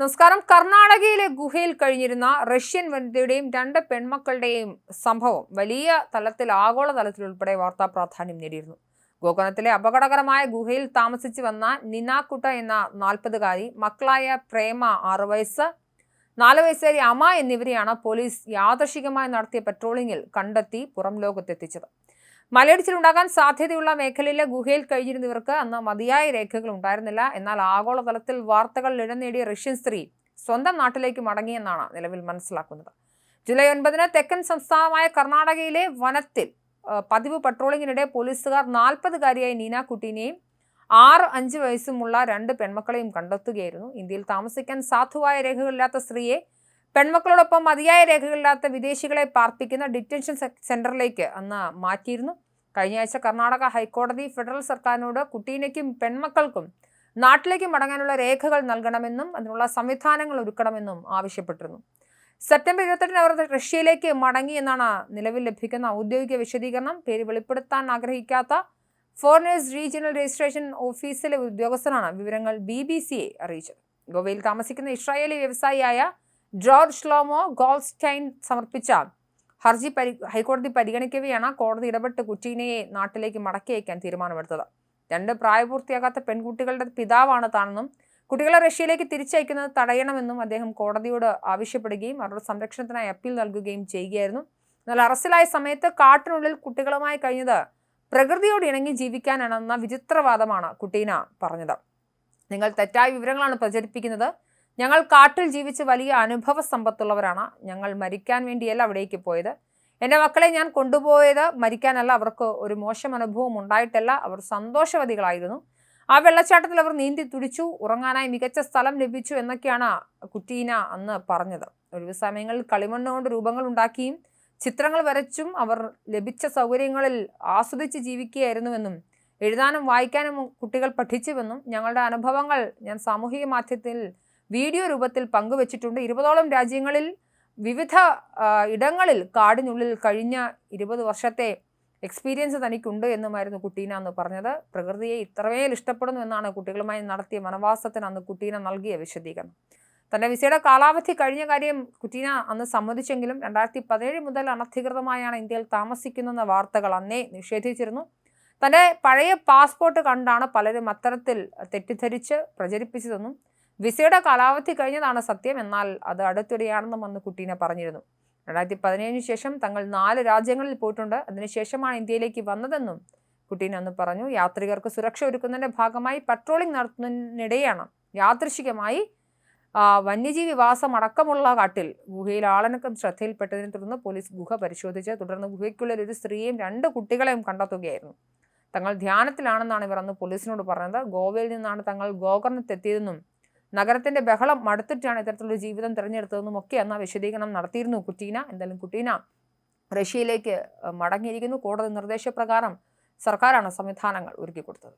നമസ്കാരം. കർണാടകയിലെ ഗുഹയിൽ കഴിഞ്ഞിരുന്ന റഷ്യൻ വനിതയുടെയും രണ്ട് പെൺമക്കളുടെയും സംഭവം വലിയ തലത്തിൽ ആഗോള തലത്തിൽ ഉൾപ്പെടെ വാർത്താ പ്രാധാന്യം നേടിയിരുന്നു. ഗോകർണത്തിലെ അപകടകരമായ ഗുഹയിൽ താമസിച്ചു വന്ന നിനാക്കുട്ട എന്ന നാൽപ്പതുകാരി മക്കളായ പ്രേമ ആറ് വയസ്സ് നാല് വയസ്സുകാരി അമ എന്നിവരെയാണ് പോലീസ് യാദർശികമായി നടത്തിയ പട്രോളിങ്ങിൽ കണ്ടെത്തി പുറം ലോകത്തെത്തിച്ചത്. മലയിടിച്ചിലുണ്ടാകാൻ സാധ്യതയുള്ള മേഖലയിലെ ഗുഹയിൽ കഴിഞ്ഞിരുന്നവർക്ക് അന്ന് മതിയായ രേഖകൾ ഉണ്ടായിരുന്നില്ല. എന്നാൽ ആഗോളതലത്തിൽ വാർത്തകൾ ഇടം നേടിയ റഷ്യൻ സ്ത്രീ സ്വന്തം നാട്ടിലേക്ക് മടങ്ങിയെന്നാണ് നിലവിൽ മനസ്സിലാക്കുന്നത്. ജൂലൈ ഒൻപതിന് തെക്കൻ സംസ്ഥാനമായ കർണാടകയിലെ വനത്തിൽ പതിവ് പട്രോളിങ്ങിനിടെ പോലീസുകാർ നാൽപ്പതുകാരിയായ നീന കുട്ടീനെയും ആറ് അഞ്ച് വയസ്സുമുള്ള രണ്ട് പെൺമക്കളെയും കണ്ടെത്തുകയായിരുന്നു. ഇന്ത്യയിൽ താമസിക്കാൻ സാധുവായ രേഖകളില്ലാത്ത സ്ത്രീയെ പെൺമക്കളോടൊപ്പം മതിയായ രേഖകളില്ലാത്ത വിദേശികളെ പാർപ്പിക്കുന്ന ഡിറ്റൻഷൻ സെന്ററിലേക്ക് അന്ന് മാറ്റിയിരുന്നു. കഴിഞ്ഞ ആഴ്ച കർണാടക ഹൈക്കോടതി ഫെഡറൽ സർക്കാരിനോട് കുട്ടീനയ്ക്കും പെൺമക്കൾക്കും നാട്ടിലേക്ക് മടങ്ങാനുള്ള രേഖകൾ നൽകണമെന്നും അതിനുള്ള സംവിധാനങ്ങൾ ഒരുക്കണമെന്നും ആവശ്യപ്പെട്ടിരുന്നു. സെപ്റ്റംബർ ഇരുപത്തെട്ടിന് അവർ റഷ്യയിലേക്ക് മടങ്ങി എന്നാണ് നിലവിൽ ലഭിക്കുന്ന ഔദ്യോഗിക വിശദീകരണം. പേര് വെളിപ്പെടുത്താൻ ആഗ്രഹിക്കാത്ത ഫോറിനേഴ്സ് റീജിയണൽ രജിസ്ട്രേഷൻ ഓഫീസിലെ ഉദ്യോഗസ്ഥനാണ് വിവരങ്ങൾ ബി ബി സിയെ അറിയിച്ചത്. ഗോവയിൽ താമസിക്കുന്ന ഇസ്രായേലി വ്യവസായിയായ ജോർജ് ഷ്ലോമോ ഗോൾസ്റ്റൈൻ സമർപ്പിച്ച ഹർജി പരി ഹൈക്കോടതി പരിഗണിക്കവെയാണ് കോടതി ഇടപെട്ട് കുറ്റീനയെ നാട്ടിലേക്ക് മടക്കി അയക്കാൻ തീരുമാനമെടുത്തത്. രണ്ട് പ്രായപൂർത്തിയാകാത്ത പെൺകുട്ടികളുടെ പിതാവാണ് താനെന്നും കുട്ടികളെ റഷ്യയിലേക്ക് തിരിച്ചയക്കുന്നത് തടയണമെന്നും അദ്ദേഹം കോടതിയോട് ആവശ്യപ്പെടുകയും അവരുടെ സംരക്ഷണത്തിനായി അപ്പീൽ നൽകുകയും ചെയ്യുകയായിരുന്നു. എന്നാൽ അറസ്റ്റിലായ സമയത്ത് കാട്ടിനുള്ളിൽ കുട്ടികളുമായി കഴിഞ്ഞത് പ്രകൃതിയോട് ഇണങ്ങി ജീവിക്കാനാണെന്ന വിചിത്രവാദമാണ് കുട്ടീന പറഞ്ഞത്. നിങ്ങൾ തെറ്റായ വിവരങ്ങളാണ് പ്രചരിപ്പിക്കുന്നത്. ഞങ്ങൾ കാട്ടിൽ ജീവിച്ച് വലിയ അനുഭവ സമ്പത്തുള്ളവരാണ് ഞങ്ങൾ മരിക്കാൻ വേണ്ടിയല്ല അവിടേക്ക് പോയത്. എന്റെ മക്കളെ ഞാൻ കൊണ്ടുപോയത് മരിക്കാനല്ല. അവർക്ക് ഒരു മോശം അനുഭവം ഉണ്ടായിട്ടല്ല. അവർ സന്തോഷവതികളായിരുന്നു. ആ വെള്ളച്ചാട്ടത്തിൽ അവർ നീന്തി തുടിച്ചു. ഉറങ്ങാനായി മികച്ച സ്ഥലം ലഭിച്ചു എന്നൊക്കെയാണ് കുട്ടീന അന്ന് പറഞ്ഞത്. ഒഴിവു സമയങ്ങളിൽ കളിമണ്ണ് കൊണ്ട് രൂപങ്ങൾ ഉണ്ടാക്കിയും ചിത്രങ്ങൾ വരച്ചും അവർ ലഭിച്ച സൗകര്യങ്ങളിൽ ആസ്വദിച്ച് ജീവിക്കുകയായിരുന്നുവെന്നും എഴുതാനും വായിക്കാനും കുട്ടികൾ പഠിച്ചുവെന്നും ഞങ്ങളുടെ അനുഭവങ്ങൾ ഞാൻ സാമൂഹിക മാധ്യമത്തിൽ വീഡിയോ രൂപത്തിൽ പങ്കുവച്ചിട്ടുണ്ട്. ഇരുപതോളം രാജ്യങ്ങളിൽ വിവിധ ഇടങ്ങളിൽ കാടിനുള്ളിൽ കഴിഞ്ഞ ഇരുപത് വർഷത്തെ എക്സ്പീരിയൻസ് തനിക്കുണ്ട് എന്നുമായിരുന്നു കുട്ടീന അന്ന് പറഞ്ഞത്. പ്രകൃതിയെ ഇത്രമേൽ ഇഷ്ടപ്പെടുന്നു എന്നാണ് കുട്ടികളുമായി നടത്തിയ വനവാസത്തിന് അന്ന് കുട്ടീന നൽകിയ വിശദീകരണം. തന്റെ വിസയുടെ കാലാവധി കഴിഞ്ഞ കാര്യം കുറ്റീന അന്ന് സമ്മതിച്ചെങ്കിലും രണ്ടായിരത്തി പതിനേഴ് മുതൽ അനധികൃതമായാണ് ഇന്ത്യയിൽ താമസിക്കുന്നെന്ന വാർത്തകൾ അന്നേ നിഷേധിച്ചിരുന്നു. തന്റെ പഴയ പാസ്പോർട്ട് കണ്ടാണ് പലരും അത്തരത്തിൽ തെറ്റിദ്ധരിച്ച് പ്രചരിപ്പിച്ചതെന്നും വിസയുടെ കാലാവധി കഴിഞ്ഞതാണ് സത്യം. എന്നാൽ അത് അടുത്തിടെയാണെന്നും അന്ന് കുട്ടീന പറഞ്ഞിരുന്നു. രണ്ടായിരത്തി പതിനേഴിന് ശേഷം തങ്ങൾ നാല് രാജ്യങ്ങളിൽ പോയിട്ടുണ്ട്. അതിനുശേഷമാണ് ഇന്ത്യയിലേക്ക് വന്നതെന്നും കുട്ടീൻ അന്ന് പറഞ്ഞു. യാത്രികർക്ക് സുരക്ഷ ഒരുക്കുന്നതിന്റെ ഭാഗമായി പട്രോളിംഗ് നടത്തുന്നതിനിടെയാണ് യാദൃശികമായി വന്യജീവി വാസം അടക്കമുള്ള കാട്ടിൽ ഗുഹയിൽ ആളനക്കം ശ്രദ്ധയിൽപ്പെട്ടതിനെ തുടർന്ന് പോലീസ് ഗുഹ പരിശോധിച്ച് തുടർന്ന് ഗുഹയ്ക്കുള്ളിൽ ഒരു സ്ത്രീയും രണ്ട് കുട്ടികളെയും കണ്ടെത്തുകയായിരുന്നു. തങ്ങൾ ധ്യാനത്തിലാണെന്നാണ് ഇവർ അന്ന് പോലീസിനോട് പറഞ്ഞത്. ഗോവയിൽ നിന്നാണ് തങ്ങൾ ഗോകർണത്തെത്തിയതെന്നും നഗരത്തിന്റെ ബഹളം മടുത്തിട്ടാണ് ഇത്തരത്തിലുള്ള ജീവിതം തിരഞ്ഞെടുത്തതെന്നും ഒക്കെ അന്ന് വിശദീകരണം നടത്തിയിരുന്നു കുട്ടീന. എന്തായാലും കുട്ടീന റഷ്യയിലേക്ക് മടങ്ങിയിരിക്കുന്നു. കോടതി നിർദ്ദേശപ്രകാരം സർക്കാരാണ് സംവിധാനങ്ങൾ ഒരുക്കി കൊടുത്തത്